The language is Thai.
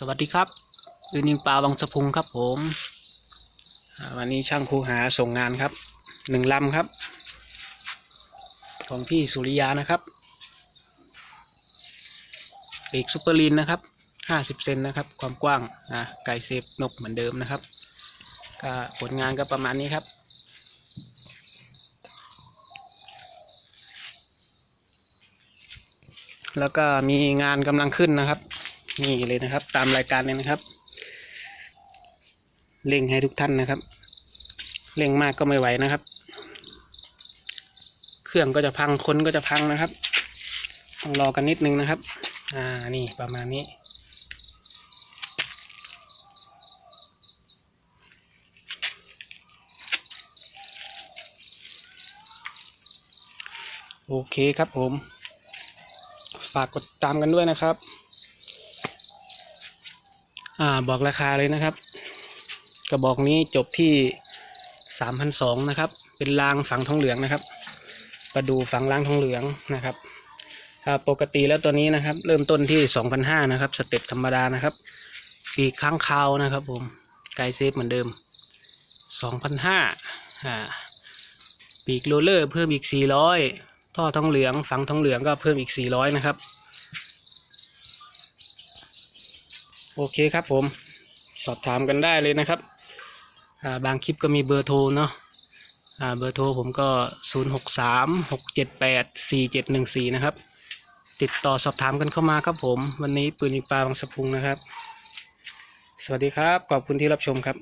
สวัสดีครับอือนิงปลาวังสะพุงครับผมวันนี้ช่างครูหาส่งงานครับหนึ่งลำครับ ของพี่สุริยานะครับปีกซูเปอร์ลีนนะครับห้าสิบเซนนะครับ ความกว้างนะไก่เซฟนกเหมือนเดิมนะครับ ก็ผลงานก็ประมาณนี้ครับแล้วก็มีงานกำลังขึ้นนะครับ นี่เลยนะครับ ตามรายการเลยนะครับเร่งให้ทุกท่านนะครับเร่งมากก็ไม่ไหวนะครับ เครื่องก็จะพังคนก็จะพังนะครับต้องรอกันนิดนึงนะครับ อ่านี่ประมาณนี้ โอเคครับผม ฝากกดติดตามกันด้วยนะครับ อ่าบอกราคาเลยนะครับ กระบอกนี้จบที่สามพันสองนะครับ เป็นรางฝังทองเหลืองนะครับ ประดูฝังรางทองเหลืองนะครับปกติแล้วตัวนี้นะครับ เริ่มต้นที่สองพันห้านะครับ สเต็ปธรรมดานะครับปีกข้างคาวนะครับผมไกด์เซฟเหมือนเดิมสองพันห้าอ่าปีกโรลเลอร์เพิ่มอีกสี่ร้อยท่อทองเหลืองฝังทองเหลืองก็เพิ่มอีกสี่ร้อยนะครับ โอเคครับผมสอบถามกันได้เลยนะครับาบางคลิปก็มีเบอร์โทรเนาะเบอร์โทรผมก็ 0 6 3 6 7 8 4 7 1 4 นะครับ ติดต่อสอบถามกันเข้ามาครับผม วันนี้ปืนอีปลาบางสะพุงนะครับ สวัสดีครับ ขอบคุณที่รับชมครับ